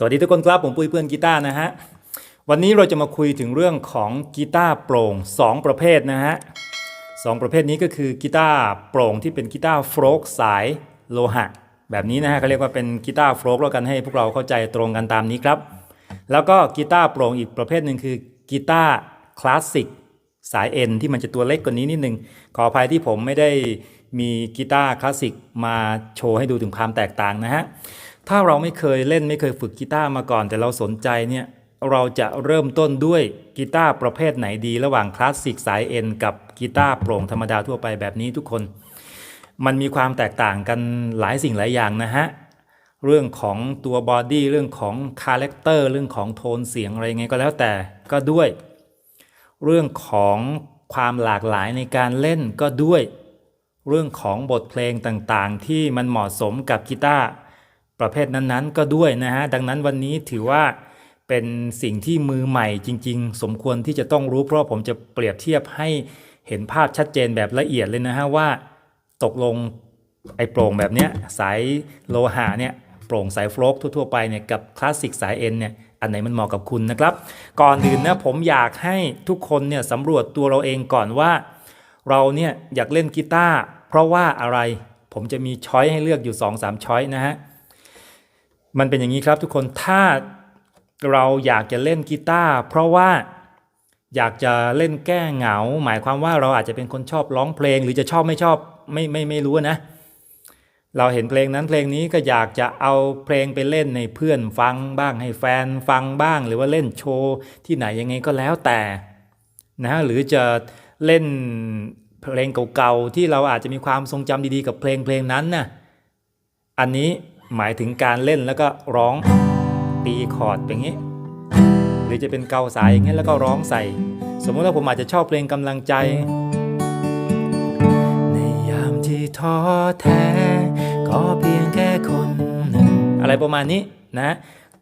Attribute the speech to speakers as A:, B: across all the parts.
A: สวัสดีทุกคนครับ ผมปุ้ยเพื่อนกีตาร์นะฮะ วันนี้เราจะมาคุยถึงเรื่องของกีตาร์โปร่ง 2 ประเภทนะฮะสองประเภทนี้ก็คือกีตาร์โปร่งที่เป็นกีตาร์โฟลกสายโลหะ แบบนี้นะฮะเขาเรียกว่าเป็นกีตาร์โฟลกแล้วกันให้พวกเราเข้าใจตรงกันตามนี้ครับ แล้วก็กีตาร์โปร่งอีกประเภทหนึ่งคือกีตาร์คลาสสิกสายเอ็นที่มันจะตัวเล็กกว่านี้นิดนึงขออภัยที่ผมไม่ได้มีกีตาร์คลาสสิกมาโชว์ให้ดูถึงความแตกต่างนะฮะ ถ้าเราไม่เคยเล่นไม่เคยฝึกกีตาร์มาก่อน แต่เราสนใจเนี่ยเราจะเริ่มต้นด้วยกีตาร์ประเภทไหนดี ระหว่างคลาสสิกสายเอ็นกับกีตาร์โปร่งธรรมดาทั่วไปแบบนี้ทุกคน มันมีความแตกต่างกันหลายสิ่งหลายอย่างนะฮะ เรื่องของตัวบอดี้เรื่องของคาแรคเตอร์เรื่องของโทนเสียงอะไรไงก็แล้วแต่ก็ด้วย เรื่องของความหลากหลายในการเล่นก็ด้วย เรื่องของบทเพลงต่างๆ ที่มันเหมาะสมกับกีตาร์ ประเภทนั้นๆ ก็ด้วยนะฮะดังนั้นวันนี้ถือว่าเป็นสิ่งที่มือใหม่จริง ๆ สมควรที่จะต้องรู้เพราะผมจะเปรียบเทียบให้เห็นภาพชัดเจนแบบละเอียดเลยนะฮะว่า ตกลงไอ้โปร่งแบบเนี้ยสายโลหะเนี่ยโปร่งสายโฟลกทั่วๆไปเนี่ยกับคลาสสิกสายเอ็นเนี่ยอันไหนมันเหมาะกับคุณนะครับ ก่อนอื่นนะผมอยากให้ทุกคนเนี่ยสำรวจตัวเราเองก่อนว่า เราเนี่ยอยากเล่นกีตาร์เพราะว่าอะไรผมจะมีช้อยให้เลือกอยู่ 2-3ช้อยนะฮะ มันเป็นอย่างนี้ครับทุกคนถ้าเราอยากจะเล่นกีตาร์เพราะว่าอยากจะเล่นแก้เหงา หมายความว่าเราอาจจะเป็นคนชอบร้องเพลงหรือจะชอบไม่ชอบไม่ไม่ไม่รู้นะ เราเห็นเพลงนั้นเพลงนี้ก็อยากจะเอาเพลงไปเล่นในเพื่อนฟังบ้างให้แฟนฟังบ้าง หรือว่าเล่นโชว์ที่ไหนยังไงก็แล้วแต่นะฮะหรือจะเล่นเพลงเก่าๆที่เราอาจจะมีความทรงจำดีๆ กับเพลงเพลงนั้นนะอันนี้ หมายถึงการเล่นแล้วก็ร้องตีคอร์ดอย่างนี้ หรือจะเป็นเกาสายอย่างนี้แล้วก็ร้องใส่ สมมติว่าผมอาจจะชอบเพลงกำลังใจ ในยามที่ท้อแท้ก็เพียงแค่คนหนึ่งอะไรประมาณนี้นะ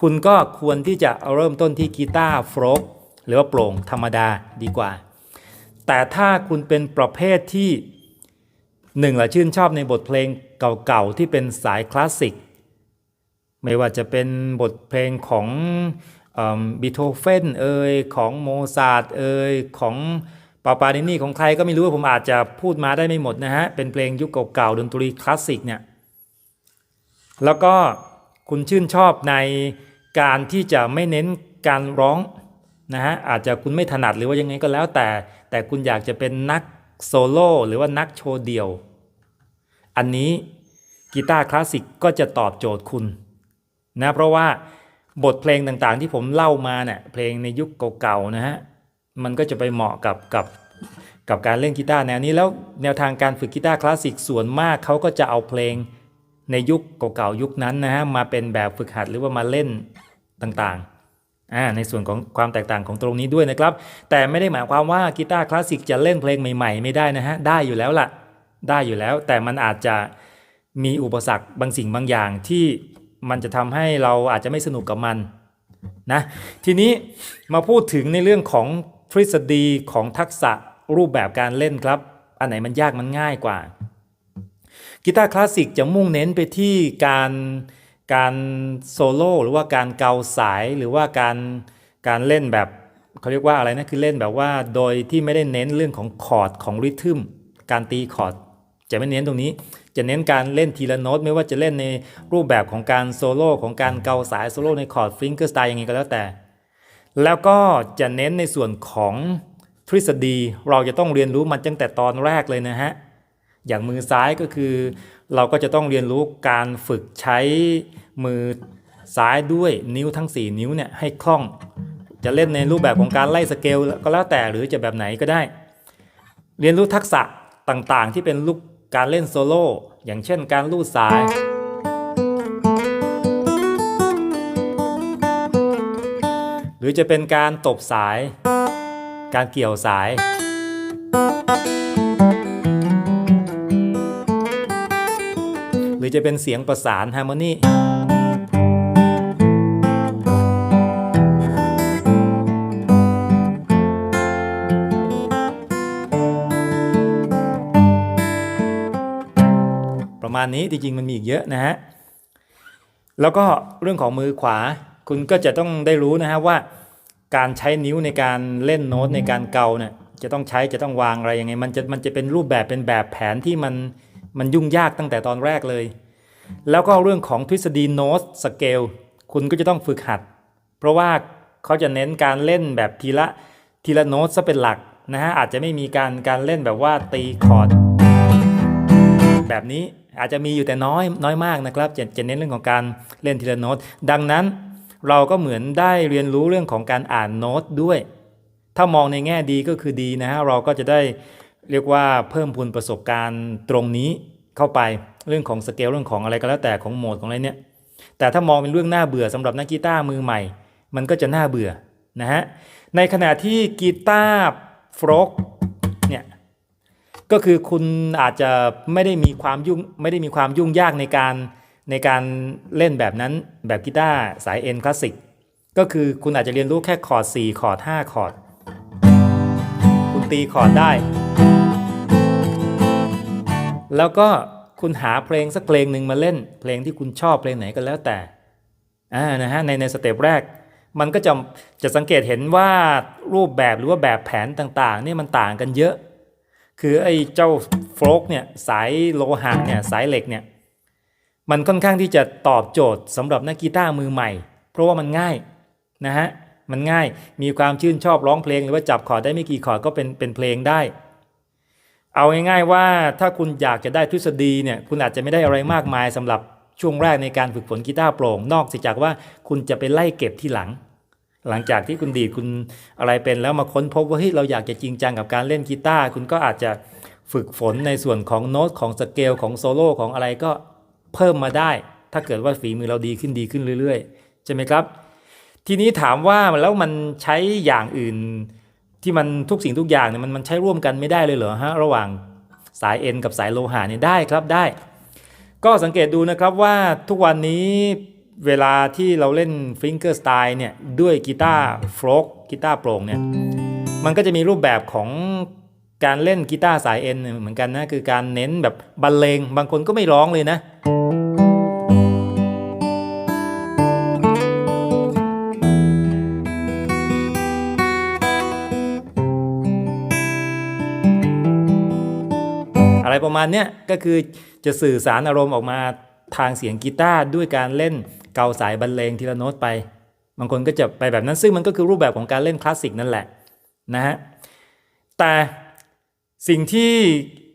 A: คุณก็ควรที่จะเริ่มต้นที่กีตาร์โฟลกหรือว่าโปร่งธรรมดาดีกว่า แต่ถ้าคุณเป็นประเภทที่หนึ่งละชื่นชอบในบทเพลงเก่าๆ ที่เป็นสายคลาสสิก ไม่ว่าจะเป็นบทเพลงของบีโธเฟนเอ่ยของโมซาร์ทเอ่ยของปาปาดินี่ของใครก็ไม่รู้ผมอาจจะพูดมาได้ไม่หมดนะฮะ เป็นเพลงยุคเก่าๆดนตรีคลาสสิกเนี่ยแล้วก็คุณชื่นชอบในการที่จะไม่เน้นการร้องนะฮะอาจจะคุณไม่ถนัดหรือว่ายังไงก็แล้วแต่ แต่คุณอยากจะเป็นนักโซโล่หรือว่านักโชว์เดี่ยว อันนี้กีตาร์คลาสสิกก็จะตอบโจทย์คุณ นะเพราะว่าบทเพลงต่างๆ ที่ผมเล่ามาเนี่ยเพลงในยุคเก่าๆนะฮะมันก็จะไปเหมาะกับกับกับการเล่นกีตาร์แนวนี้แล้วแนวทางการฝึกกีตาร์คลาสสิกส่วนมากเขาก็จะเอาเพลงในยุคเก่าๆยุคนั้นนะฮะมาเป็นแบบฝึกหัดหรือว่ามาเล่นต่างๆอ่าในส่วนของความแตกต่างของตรงนี้ด้วยนะครับ แต่ไม่ได้หมายความว่ากีตาร์คลาสสิกจะเล่นเพลงใหม่ๆ ไม่ได้นะฮะได้อยู่แล้วล่ะ ได้อยู่แล้ว แต่มันอาจจะมีอุปสรรคบางสิ่งบางอย่างที่ มันจะทำให้เราอาจจะไม่สนุกกับมันนะทีนี้มาพูดถึงในเรื่องของทฤษฎีของทักษะรูปแบบการเล่นครับ อันไหนมันยากมันง่ายกว่ากีตาร์คลาสสิกจะมุ่งเน้นไปที่การการโซโล่หรือว่าการเกาสายหรือว่าการการเล่นแบบเขาเรียกว่าอะไรนะคือเล่นแบบว่าโดยที่ไม่ได้เน้นเรื่องของคอร์ดของริทึมการตีคอร์ด จะไม่เน้นตรงนี้ จะเน้นการเล่นทีละโน้ตไม่ว่าจะเล่นในรูปแบบของการโซโล่ของการเกาสายโซโล่ในคอร์ดฟิงเกอร์สไตล์ยังไงก็แล้วแต่ แล้วก็จะเน้นในส่วนของทฤษฎีเราจะต้องเรียนรู้มันตั้งแต่ตอนแรกเลยนะฮะ อย่างมือซ้ายก็คือ เราก็จะต้องเรียนรู้การฝึกใช้มือซ้ายด้วยนิ้วทั้ง 4 นิ้วเนี่ยให้คล่อง จะเล่นในรูปแบบของการไล่สเกลก็แล้วแต่หรือจะแบบไหนก็ได้ เรียนรู้ทักษะต่างๆ ที่เป็นลูก การเล่นโซโล่อย่างเช่นการลูดสาย หรือจะเป็นการตบสาย การเกี่ยวสาย หรือจะเป็นเสียงประสานฮาร์โมนี มาณนี้จริงๆมันมีอีกเยอะนะฮะแล้วก็เรื่องของมือขวาคุณก็จะต้องได้รู้นะฮะว่า การใช้นิ้วในการเล่นโน้ตในการเกาเนี่ยจะต้องใช้จะต้องวางอะไรยังไง มันจะมันจะเป็นรูปแบบเป็นแบบแผนที่มันมันยุ่งยากตั้งแต่ตอนแรกเลย แล้วก็เรื่องของทฤษฎีโน้ตสเกลคุณก็จะต้องฝึกหัด เพราะว่าเขาจะเน้นการเล่นแบบทีละทีละโน้ตซะเป็นหลักนะฮะอาจจะไม่มีการการเล่นแบบว่าตีคอร์ดแบบนี้ อาจจะมีอยู่แต่น้อยน้อยมากนะครับจะจะเน้นเรื่องของการเล่นทีละโน้ตดังนั้นเราก็เหมือนได้เรียนรู้เรื่องของการอ่านโน้ตด้วย ถ้ามองในแง่ดีก็คือดีนะฮะเราก็จะได้เรียกว่าเพิ่มพูนประสบการณ์ตรงนี้เข้าไปเรื่องของสเกลเรื่องของอะไรก็แล้วแต่ของโหมดของอะไรเนี่ยแต่ถ้ามองเป็นเรื่องน่าเบื่อสำหรับนักกีตาร์มือใหม่ มันก็จะน่าเบื่อนะฮะในขณะที่กีตาร์ฟรก ก็คือคุณอาจจะไม่ได้มีความยุ่งไม่ได้มีความยุ่งยากในการในการเล่นแบบนั้นแบบกีตาร์สายเอ็นคลาสสิกก็คือคุณอาจจะเรียนรู้แค่คอร์ด4คอร์ด5คอร์ดคุณตีคอร์ดได้ แล้วก็คุณหาเพลงสักเพลงหนึ่งมาเล่น เพลงที่คุณชอบเพลงไหนก็แล้วแต่อ่านะฮะในในสเต็ปแรก มันก็จะจะสังเกตเห็นว่ารูปแบบหรือว่าแบบแผนต่างๆนี่มันต่างกันเยอะ คือไอ้เจ้าโฟลกเนี่ยสายโลหะเนี่ยสายเหล็กเนี่ยมันค่อนข้างที่จะตอบโจทย์สำหรับนักกีตาร์มือใหม่ เพราะว่ามันง่ายนะฮะมันง่ายมีความชื่นชอบร้องเพลงหรือว่าจับคอร์ดได้ไม่กี่คอร์ดก็เป็นเป็นเพลงได้ เอาง่ายๆว่าถ้าคุณอยากจะได้ทฤษฎีเนี่ยคุณอาจจะไม่ได้อะไรมากมายสำหรับช่วงแรกในการฝึกฝนกีตาร์โปร่ง นอกจากว่าคุณจะไปไล่เก็บที่หลัง หลังจากที่คุณดีดคุณอะไรเป็นแล้วมาค้นพบว่าเฮ้ยเราอยากจะจริงจังกับการเล่นกีตาร์คุณก็อาจจะฝึกฝนในส่วนของโน้ตของสเกลของโซโล่ของอะไรก็เพิ่มมาได้ ถ้าเกิดว่าฝีมือเราดีขึ้นดีขึ้นเรื่อยๆ ใช่ไหมครับ ทีนี้ถามว่าแล้วมันใช้อย่างอื่น ที่มันทุกสิ่งทุกอย่างเนี่ยมันมันใช้ร่วมกันไม่ได้เลยเหรอฮะระหว่างสายเอ็นกับสายโลหะเนี่ยได้ครับได้ ก็สังเกตดูนะครับว่าทุกวันนี้ เวลาที่เราเล่นฟิงเกอร์สไตล์เนี่ยด้วยกีตาร์โฟลกกีตาร์โปร่งเนี่ยมันก็จะมีรูปแบบของการเล่นกีตาร์สายเอ็นเหมือนกันนะคือการเน้นแบบบรรเลงบางคนก็ไม่ร้องเลยนะ อะไรประมาณเนี้ยก็คือจะสื่อสารอารมณ์ออกมาทางเสียงกีตาร์ด้วยการเล่นเกาสายบรรเลงทีละโน้ตไป บางคนก็จะไปแบบนั้นซึ่งมันก็คือรูปแบบของการเล่นคลาสสิกนั่นแหละนะฮะแต่สิ่งที่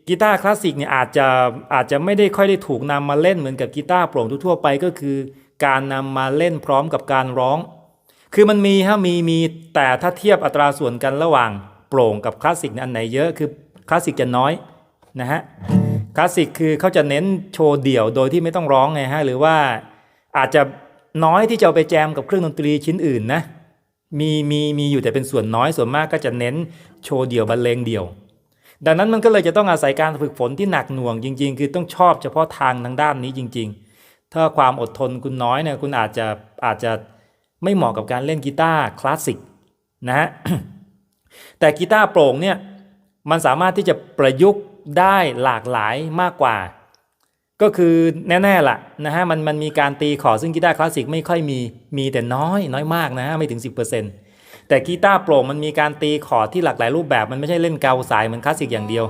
A: กีตาร์คลาสสิกเนี่ยอาจจะอาจจะไม่ได้ค่อยได้ถูกนำมาเล่นเหมือนกับกีตาร์โปร่งทั่วไปก็คือ การนำมาเล่นพร้อมกับการร้อง คือมันมีฮะมีมีแต่ถ้าเทียบอัตราส่วนกันระหว่างโปร่งกับคลาสสิกนอันไหนเยอะคือคลาสสิกจะน้อยนะฮะคลาสสิกคือเขาจะเน้นโชว์เดี่ยวโดยที่ไม่ต้องร้องไงฮะหรือว่า อาจจะน้อยที่จะไปแจมกับเครื่องดนตรีชิ้นอื่นนะมีมีมีอยู่แต่เป็นส่วนน้อยส่วนมากก็จะเน้นโชว์เดี่ยวบรรเลงเดี่ยว ดังนั้นมันก็เลยจะต้องอาศัยการฝึกฝนที่หนักหน่วงจริง ๆ คือต้องชอบเฉพาะทางทางด้านนี้จริง ๆ ถ้าความอดทนคุณน้อยเนี่ยคุณอาจจะอาจจะไม่เหมาะกับการเล่นกีตาร์คลาสสิกนะฮะแต่กีตาร์โปร่งเนี่ยมันสามารถที่จะประยุกต์ได้หลากหลายมากกว่า ก็คือแน่ๆล่ะนะฮะมันมันมีการตีคอร์ซึ่งกีตาร์คลาสสิกไม่ค่อยมีมีแต่น้อยน้อยมากนะฮะไม่ถึง 10%แต่กีตาร์โปร่งมันมีการตีคอร์ที่หลากหลายรูปแบบมันไม่ใช่เล่นเกาสายเหมือนคลาสสิกอย่างเดียว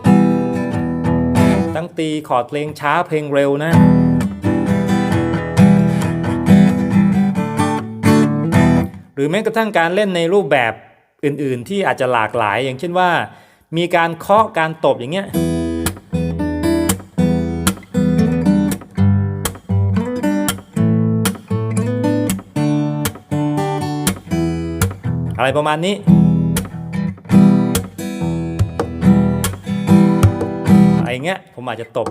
A: ทั้งตีคอร์ดเพลงช้าเพลงเร็วนะหรือแม้กระทั่งการเล่นในรูปแบบอื่นๆ ที่อาจจะหลากหลาย อย่างเช่นว่า มีการเคาะการตบอย่างเงี้ย อะไรประมาณนี้อะไรเงี้ยผมอาจจะตบ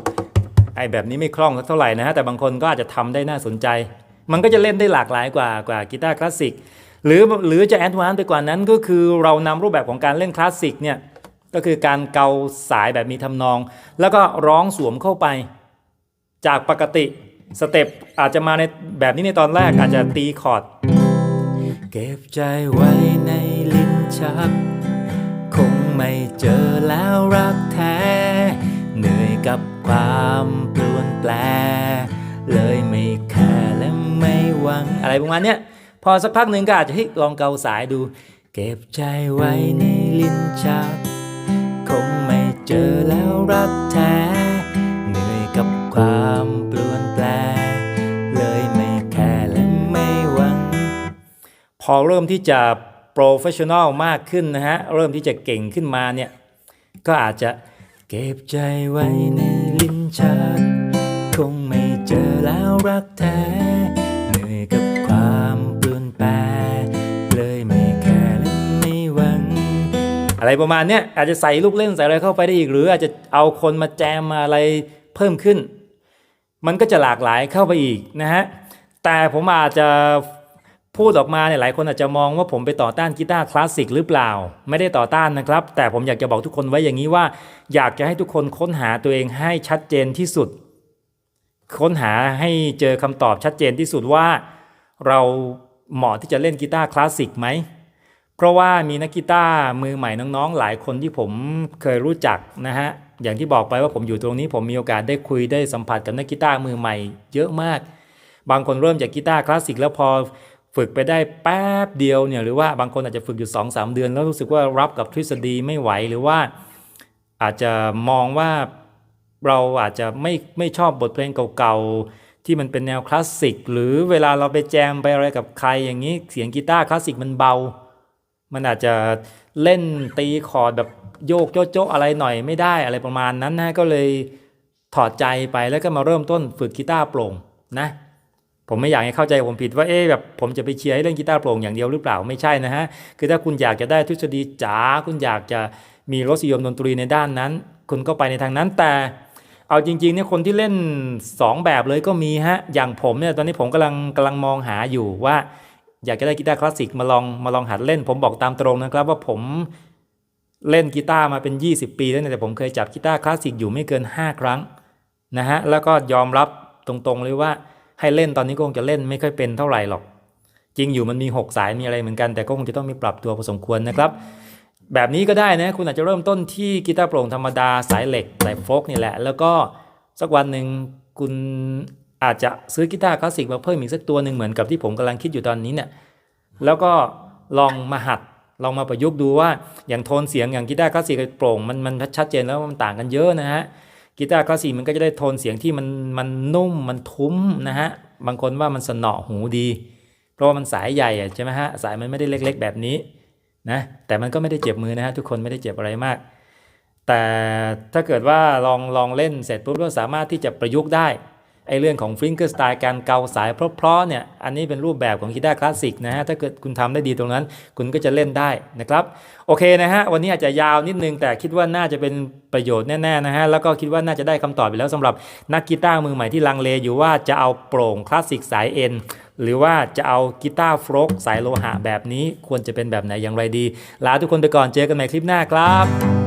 A: ไอ้แบบนี้ไม่คล่องสักเท่าไหร่นะฮะแต่บางคนก็อาจจะทำได้น่าสนใจ มันก็จะเล่นได้หลากหลายกว่ากว่ากีตาร์คลาสสิกหรือหรือจะแอดวานซ์ไปกว่านั้นก็คือเรานำรูปแบบของการเล่นคลาสสิกเนี่ยก็คือการเกาสายแบบมีทำนอง แล้วก็ร้องสวมเข้าไป จากปกติสเต็ปอาจจะมาในแบบนี้ในตอนแรกอาจจะตีคอร์ด ก็บใจไว้ในลิ้นชัก คงไม่เจอแล้วรักแท้ เหนื่อยกับความปลวนแปล เลยไม่แคร์และไม่หวัง อะไรประมาณเนี้ยพอสักพักหนึ่งก็อาจจะเฮ้ยลองเกาสายดู เก็บใจไว้ในลิ้นชัก คงไม่เจอแล้วรักแท้ เหนื่อยกับความเปลี่ยนแปล พอเริ่มที่จะโปรเฟชชั่นอลมากขึ้นนะฮะ เริ่มที่จะเก่งขึ้นมาเนี่ย ก็อาจจะเก็บใจไว้ในลิ้นชักคงไม่เจอแล้วรักแท้เหนื่อยกับความเปลี่ยนแปลเลยไม่แคร์และไม่หวัง อะไรประมาณเนี้ยอาจจะใส่ลูกเล่นใส่อะไรเข้าไปได้อีก หรืออาจจะเอาคนมาแจมมาอะไรเพิ่มขึ้น มันก็จะหลากหลายเข้าไปอีกนะฮะ แต่ผมอาจจะ พูดออกมาเนี่ยหลายคนอาจจะมองว่าผมไปต่อต้านกีตาร์คลาสสิกหรือเปล่า ไม่ได้ต่อต้านนะครับ แต่ผมอยากจะบอกทุกคนไว้อย่างนี้ว่า อยากจะให้ทุกคนค้นหาตัวเองให้ชัดเจนที่สุด ค้นหาให้เจอคำตอบชัดเจนที่สุดว่า เราเหมาะที่จะเล่นกีตาร์คลาสสิกไหมเพราะว่ามีนักกีตาร์มือใหม่น้องๆ หลายคนที่ผมเคยรู้จักนะฮะอย่างที่บอกไปว่าผมอยู่ตรงนี้ผมมีโอกาสได้คุยได้สัมผัสกับนักกีตาร์มือใหม่ เยอะมาก บางคนเริ่มจากกีตาร์คลาสสิกแล้วพอ ฝึกไปได้แป๊บเดียวเนี่ยหรือว่าบางคนอาจจะฝึกอยู่2อสเดือน แล้วรู้สึกว่ารับกับทฤษฎีไม่ไหวหรือว่าอาจจะมองว่าเราอาจจะไม่ไม่ชอบบทเพลงเก่าๆ ที่มันเป็นแนวคลาสสิก หรือเวลาเราไปแจมไปอะไรกับใครอย่างนี้เสียงกีตาร์คลาสสิกมันเบา มันอาจจะเล่นตีคอร์ดแบบโยกโจ๊ะโจ๊ะอะไรหน่อยไม่ได้อะไรประมาณนั้นนะก็เลยถอดใจไปแล้วก็มาเริ่มต้นฝึกกีตาร์โปร่งนะ ผมไม่อยากให้เข้าใจผมผิดว่าเอ๊ะแบบผมจะไปเชียร์ให้เล่นกีตาร์โปร่งอย่างเดียวหรือเปล่าไม่ใช่นะฮะคือถ้าคุณอยากจะได้ทฤษฎีจ๋าคุณอยากจะมีรสนิยมดนตรีในด้านนั้น คุณก็ไปในทางนั้นแต่เอาจริงๆเนี่ยคนที่เล่น 2 แบบเลยก็มีฮะอย่างผมเนี่ยตอนนี้ผมกำลังกำลังมองหาอยู่ว่า อยากจะได้กีตาร์คลาสสิกมาลองมาลองหัดเล่น ผมบอกตามตรงนะครับว่าผมเล่นกีตาร์มาเป็น 20 ปีแล้วแต่ผมเคยจับกีตาร์คลาสสิกอยู่ไม่เกิน 5 ครั้งนะฮะแล้วก็ยอมรับตรงๆเลยว่า ให้เล่นตอนนี้ก็คงจะเล่นไม่ค่อยเป็นเท่าไหร่หรอก จริงอยู่มันมี 6 สายมีอะไรเหมือนกันแต่ก็คงจะต้องมีปรับตัวพอสมควรนะครับ แบบนี้ก็ได้นะคุณอาจจะเริ่มต้นที่กีตาร์โปร่งธรรมดาสายเหล็กสายโฟกนี่แหละ แล้วก็สักวันหนึ่งคุณอาจจะซื้อกีตาร์คลาสสิกมาเพิ่มอีกสักตัวหนึ่งเหมือนกับที่ผมกำลังคิดอยู่ตอนนี้เนี่ยแล้วก็ลองมาหัดลองมาประยุกต์ดูว่าอย่างโทนเสียงอย่างกีตาร์คลาสสิกโปร่งมันมันชัดเจนแล้วมันต่างกันเยอะนะฮะ กีตาร์คลาสสิกมันก็จะได้โทนเสียงที่มันมันนุ่มมันทุ้มนะฮะบางคนว่ามันสนอหูดี เพราะว่ามันสายใหญ่ใช่ไหมฮะสายมันไม่ได้เล็ก ๆ แบบนี้นะแต่มันก็ไม่ได้เจ็บมือนะฮะทุกคนไม่ได้เจ็บอะไรมาก แต่ถ้าเกิดว่าลองลองเล่นเสร็จปุ๊บก็สามารถที่จะประยุกต์ได้ ไอเรื่องของฟิงเกอร์สไตล์การเกาสายเพราะๆเนี่ยอันนี้เป็นรูปแบบของกีตาร์คลาสสิกนะฮะถ้าเกิดคุณทำได้ดีตรงนั้น คุณก็จะเล่นได้นะครับโอเคนะฮะวันนี้อาจจะยาวนิดนึงแต่คิดว่าน่าจะเป็นประโยชน์แน่ๆนะฮะแล้วก็คิดว่าน่าจะได้คำตอบไปแล้วสำหรับนักกีตาร์มือใหม่ที่ลังเลอยู่ว่าจะเอาโปร่งคลาสสิกสายเอ็นหรือว่าจะเอากีตาร์ฟลกสายโลหะแบบนี้ควรจะเป็นแบบไหนอย่างไรดีลาทุกคนไปก่อนเจอกันใหม่คลิปหน้าครับ